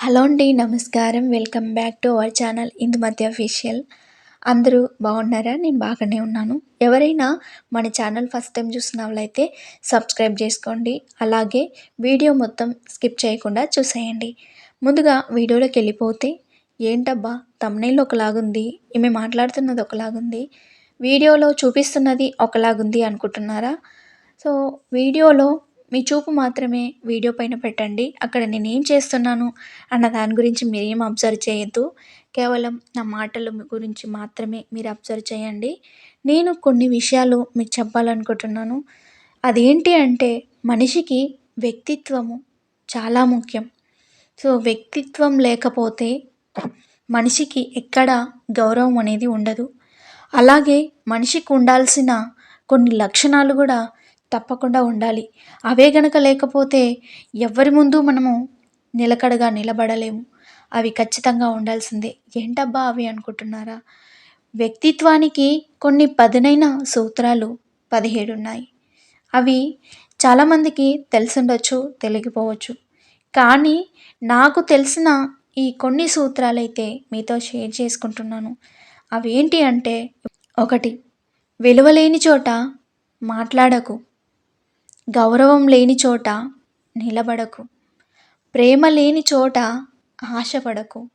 Hello అండి నమస్కారం. Welcome back to our channel ఇందు మధ్య అఫీషియల్. అందరూ బాగున్నారా? నేను బాగానే ఉన్నాను. ఎవరైనా మన ఛానల్ ఫస్ట్ టైం చూసిన వాళ్ళైతే సబ్స్క్రైబ్ చేసుకోండి. అలాగే వీడియో మొత్తం స్కిప్ చేయకుండా చూసేయండి. ముందుగా వీడియోలోకి వెళ్ళిపోతే ఏంటబ్బా తమ్నైల్ ఒకలాగుంది ఈమె మాట్లాడుతున్నది ఒకలాగుంది వీడియోలో చూపిస్తున్నది ఒకలాగుంది అనుకుంటున్నారా? సో వీడియోలో మీ చూపు మాత్రమే వీడియో పైన పెట్టండి. అక్కడ నేను ఏం చేస్తున్నాను అన్న దాని గురించి మీరేం అబ్జర్వ్ చేయొద్దు. కేవలం నా మాటల గురించి మాత్రమే మీరు అబ్జర్వ్ చేయండి. నేను కొన్ని విషయాలు మీకు చెప్పాలనుకుంటున్నాను. అదేంటి అంటే మనిషికి వ్యక్తిత్వము చాలా ముఖ్యం. సో వ్యక్తిత్వం లేకపోతే మనిషికి ఎక్కడ గౌరవం అనేది ఉండదు. అలాగే మనిషికి ఉండాల్సిన కొన్ని లక్షణాలు కూడా తప్పకుండా ఉండాలి. అవే గనక లేకపోతే ఎవరి ముందు మనము నిలకడగా నిలబడలేము. అవి ఖచ్చితంగా ఉండాల్సిందే. ఏంటబ్బా అవి అనుకుంటున్నారా? వ్యక్తిత్వానికి కొన్ని పదునైన సూత్రాలు పదిహేడు ఉన్నాయి అవి చాలామందికి తెలిసిండొచ్చు తెలియకపోవచ్చు. కానీ నాకు తెలిసిన ఈ కొన్ని సూత్రాలైతే మీతో షేర్ చేసుకుంటున్నాను. అవి ఏంటి అంటే ఒకటి విలువలేని చోట మాట్లాడకు. గౌరవం లేని చోట నిలబడకు. ప్రేమ లేని చోట ఆశపడకు.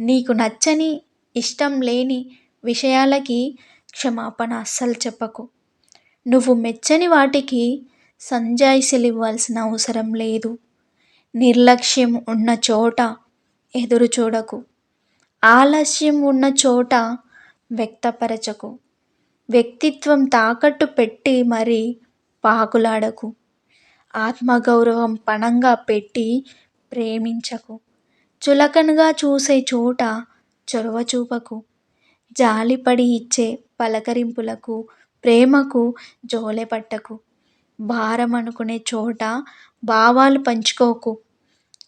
నీకు నచ్చని ఇష్టం లేని విషయాలకి క్షమాపణ అస్సలు చెప్పకు. నువ్వు మెచ్చని వాటికి సంజాయిషీలు ఇవ్వాల్సిన అవసరం లేదు. నిర్లక్ష్యం ఉన్న చోట ఎదురు చూడకు. ఆలస్యం ఉన్న చోట వ్యక్తపరచకు. వ్యక్తిత్వం తాకట్టు పెట్టి మరీ పాకులాడకు. ఆత్మగౌరవం పణంగా పెట్టి ప్రేమించకు. చులకనగా చూసే చోట చొరవ చూపకు. జాలిపడి ఇచ్చే పలకరింపులకు ప్రేమకు జోలె పట్టకు. భారం అనుకునే చోట భావాలు పంచుకోకు.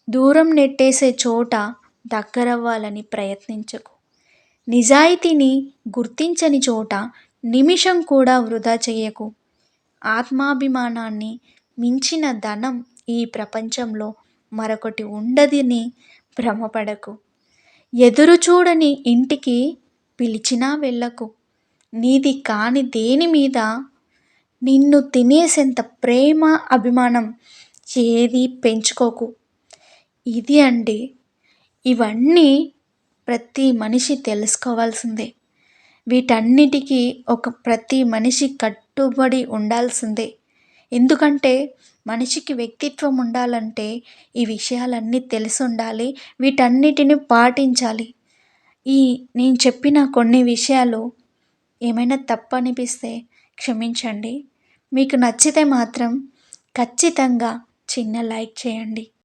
దూరం నెట్టేసే చోట దగ్గరవ్వాలని ప్రయత్నించకు. నిజాయితీని గుర్తించని చోట నిమిషం కూడా వృధా చేయకు. ఆత్మాభిమానాన్ని మించిన ధనం ఈ ప్రపంచంలో మరొకటి ఉండదని భ్రమపడకు. ఎదురు చూడని ఇంటికి పిలిచినా వెళ్ళకు. నీది కాని దేని మీద? నిన్ను తినేసేంత ప్రేమ అభిమానం ఏది పెంచుకోకు. ఇది అండి. ఇవన్నీ ప్రతి మనిషి తెలుసుకోవాల్సిందే. వీటన్నిటికీ ఒక ప్రతి మనిషి కట్ కట్టుబడి ఉండాల్సిందే. ఎందుకంటే మనిషికి వ్యక్తిత్వం ఉండాలంటే ఈ విషయాలన్నీ తెలిసి ఉండాలి వీటన్నిటిని పాటించాలి. ఈ నేను చెప్పిన కొన్ని విషయాలు ఏమైనా తప్పు అనిపిస్తే క్షమించండి. మీకు నచ్చితే మాత్రం ఖచ్చితంగా చిన్న లైక్ చేయండి.